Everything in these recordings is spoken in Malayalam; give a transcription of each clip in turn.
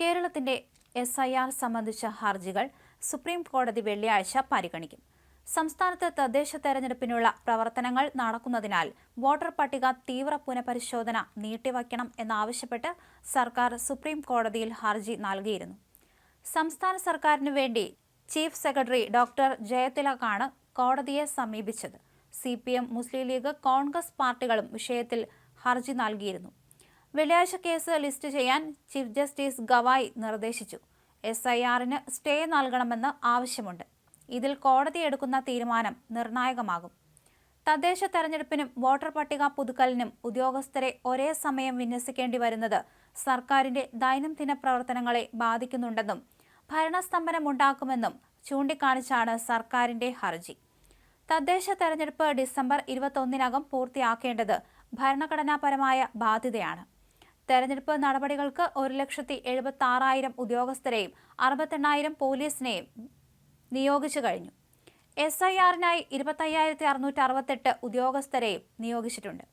കേരളത്തിന്റെ എസ് ഐ ആർ സംബന്ധിച്ച ഹർജികൾ സുപ്രീം കോടതി വെള്ളിയാഴ്ച പരിഗണിക്കും. സംസ്ഥാനത്ത് തദ്ദേശ തെരഞ്ഞെടുപ്പിനുള്ള പ്രവർത്തനങ്ങൾ നടക്കുന്നതിനാൽ വോട്ടർ പട്ടിക തീവ്ര പുനഃപരിശോധന നീട്ടിവയ്ക്കണം എന്നാവശ്യപ്പെട്ട് സർക്കാർ സുപ്രീം കോടതിയിൽ ഹർജി നൽകിയിരുന്നു. സംസ്ഥാന സർക്കാരിനു വേണ്ടി ചീഫ് സെക്രട്ടറി ഡോക്ടർ ജയതിലകാണ് കോടതിയെ സമീപിച്ചത്. C P M Muslim League Congress പാർട്ടികളും വിഷയത്തിൽ ഹർജി നൽകിയിരുന്നു. വെള്ളിയാഴ്ച കേസ് ലിസ്റ്റ് ചെയ്യാൻ ചീഫ് ജസ്റ്റിസ് ഗവായ് നിർദ്ദേശിച്ചു. എസ് ഐ ആറിന് സ്റ്റേ നൽകണമെന്ന് ആവശ്യമുണ്ട്. ഇതിൽ കോടതി എടുക്കുന്ന തീരുമാനം നിർണായകമാകും. തദ്ദേശ തെരഞ്ഞെടുപ്പിനും വോട്ടർ പട്ടിക പുതുക്കലിനും ഉദ്യോഗസ്ഥരെ ഒരേ സമയം വിന്യസിക്കേണ്ടി വരുന്നത് സർക്കാരിന്റെ ദൈനംദിന പ്രവർത്തനങ്ങളെ ബാധിക്കുന്നുണ്ടെന്നും ഭരണസ്തംഭനമുണ്ടാക്കുമെന്നും ചൂണ്ടിക്കാണിച്ചാണ് സർക്കാരിന്റെ ഹർജി. തദ്ദേശ തെരഞ്ഞെടുപ്പ് ഡിസംബർ ഇരുപത്തൊന്നിനകം പൂർത്തിയാക്കേണ്ടത് ഭരണഘടനാപരമായ ബാധ്യതയാണ്. തെരഞ്ഞെടുപ്പ് നടപടികൾക്ക് ഒരു ലക്ഷത്തി എഴുപത്തി ആറായിരം ഉദ്യോഗസ്ഥരെയും അറുപത്തെണ്ണായിരം പോലീസിനെയും നിയോഗിച്ചു കഴിഞ്ഞു. എസ് ഐ ആറിനായി ഇരുപത്തയ്യായിരത്തി അറുന്നൂറ്റി അറുപത്തെട്ട് ഉദ്യോഗസ്ഥരെയും നിയോഗിച്ചിട്ടുണ്ട്.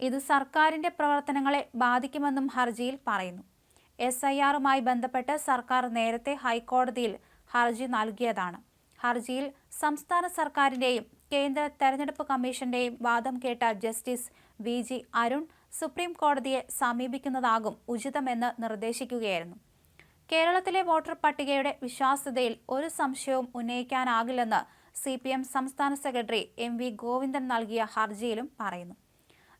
ഇത് സർക്കാരിന്റെ പ്രവർത്തനങ്ങളെ ബാധിക്കുമെന്നും ഹർജിയിൽ പറയുന്നു. എസ് ഐ ആറുമായി ബന്ധപ്പെട്ട് സർക്കാർ നേരത്തെ ഹൈക്കോടതിയിൽ ഹർജി നൽകിയതാണ്. ഹർജിയിൽ സംസ്ഥാന സർക്കാരിന്റെയും കേന്ദ്ര തെരഞ്ഞെടുപ്പ് കമ്മീഷന്റെയും വാദം കേട്ട justice V G Arun supreme കോടതിയെ സമീപിക്കുന്നതാകും ഉചിതമെന്ന് നിർദ്ദേശിക്കുകയായിരുന്നു. കേരളത്തിലെ വോട്ടർ പട്ടികയുടെ വിശ്വാസ്യതയിൽ ഒരു സംശയവും ഉന്നയിക്കാനാകില്ലെന്ന് സി പി എം സംസ്ഥാന സെക്രട്ടറി എം വി ഗോവിന്ദൻ നൽകിയ ഹർജിയിലും പറയുന്നു.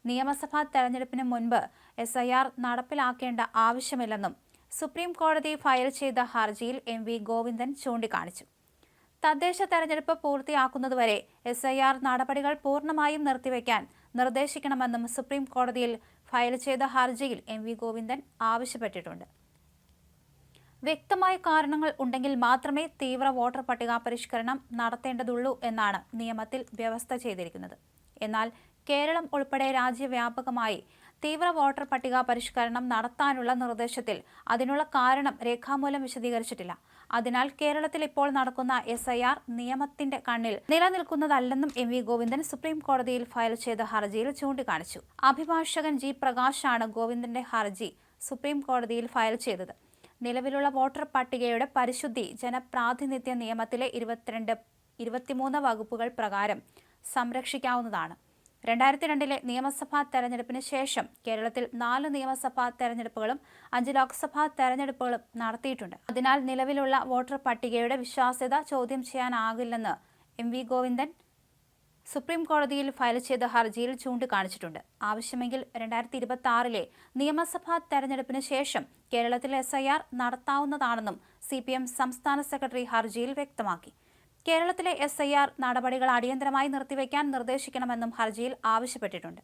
നിയമസഭാ തെരഞ്ഞെടുപ്പിന് മുൻപ് എസ് ഐ ആർ നടപ്പിലാക്കേണ്ട ആവശ്യമില്ലെന്നും സുപ്രീം കോടതി ഫയൽ ചെയ്ത ഹർജിയിൽ എം വി ഗോവിന്ദൻ ചൂണ്ടിക്കാണിച്ചു. തദ്ദേശ തെരഞ്ഞെടുപ്പ് പൂർത്തിയാക്കുന്നതുവരെ എസ് ഐ ആർ നടപടികൾ പൂർണമായും നിർത്തിവെക്കാൻ നിർദ്ദേശിക്കണമെന്നും സുപ്രീം കോടതിയിൽ ഫയൽ ചെയ്ത ഹർജിയിൽ എം വി ഗോവിന്ദൻ ആവശ്യപ്പെട്ടിട്ടുണ്ട്. വ്യക്തമായ കാരണങ്ങൾ ഉണ്ടെങ്കിൽ മാത്രമേ തീവ്ര വോട്ടർ പട്ടിക പരിഷ്കരണം നടത്തേണ്ടതുള്ളൂ എന്നാണ് നിയമത്തിൽ വ്യവസ്ഥ ചെയ്തിരിക്കുന്നത്. എന്നാൽ കേരളം ഉൾപ്പെടെ രാജ്യവ്യാപകമായി തീവ്ര വോട്ടർ പട്ടിക പരിഷ്കരണം നടത്താനുള്ള നിർദ്ദേശത്തിൽ അതിനുള്ള കാരണം രേഖാമൂലം വിശദീകരിച്ചിട്ടില്ല. അതിനാൽ കേരളത്തിൽ ഇപ്പോൾ നടക്കുന്ന എസ് ഐ ആർ നിയമത്തിന്റെ കണ്ണിൽ നിലനിൽക്കുന്നതല്ലെന്നും എം വി ഗോവിന്ദൻ സുപ്രീം കോടതിയിൽ ഫയൽ ചെയ്ത ഹർജിയിൽ ചൂണ്ടിക്കാണിച്ചു. അഭിഭാഷകൻ ജി പ്രകാശാണ് ഗോവിന്ദന്റെ ഹർജി സുപ്രീം കോടതിയിൽ ഫയൽ ചെയ്തത്. നിലവിലുള്ള വോട്ടർ പട്ടികയുടെ പരിശുദ്ധി ജനപ്രാതിനിധ്യ നിയമത്തിലെ ഇരുപത്തിരണ്ട് ഇരുപത്തിമൂന്ന് വകുപ്പുകൾ പ്രകാരം സംരക്ഷിക്കാവുന്നതാണ്. രണ്ടായിരത്തി രണ്ടിലെ നിയമസഭാ തെരഞ്ഞെടുപ്പിന് ശേഷം കേരളത്തിൽ നാല് നിയമസഭാ തെരഞ്ഞെടുപ്പുകളും അഞ്ച് ലോക്സഭാ തെരഞ്ഞെടുപ്പുകളും നടത്തിയിട്ടുണ്ട്. അതിനാൽ നിലവിലുള്ള വോട്ടർ പട്ടികയുടെ വിശ്വാസ്യത ചോദ്യം ചെയ്യാനാകില്ലെന്ന് എം വി ഗോവിന്ദൻ സുപ്രീം കോടതിയിൽ ഫയൽ ചെയ്ത ഹർജിയിൽ ചൂണ്ടിക്കാണിച്ചിട്ടുണ്ട്. ആവശ്യമെങ്കിൽ രണ്ടായിരത്തി ഇരുപത്തി ആറിലെ നിയമസഭാ തെരഞ്ഞെടുപ്പിന് ശേഷം കേരളത്തിൽ എസ് ഐ ആർ നടത്താവുന്നതാണെന്നും സി പി എം സംസ്ഥാന സെക്രട്ടറി ഹർജിയിൽ വ്യക്തമാക്കി. കേരളത്തിലെ എസ് ഐ ആർ നടപടികൾ അടിയന്തരമായി നിർത്തിവെക്കാൻ നിർദ്ദേശിക്കണമെന്നും ഹർജിയിൽ ആവശ്യപ്പെട്ടിട്ടുണ്ട്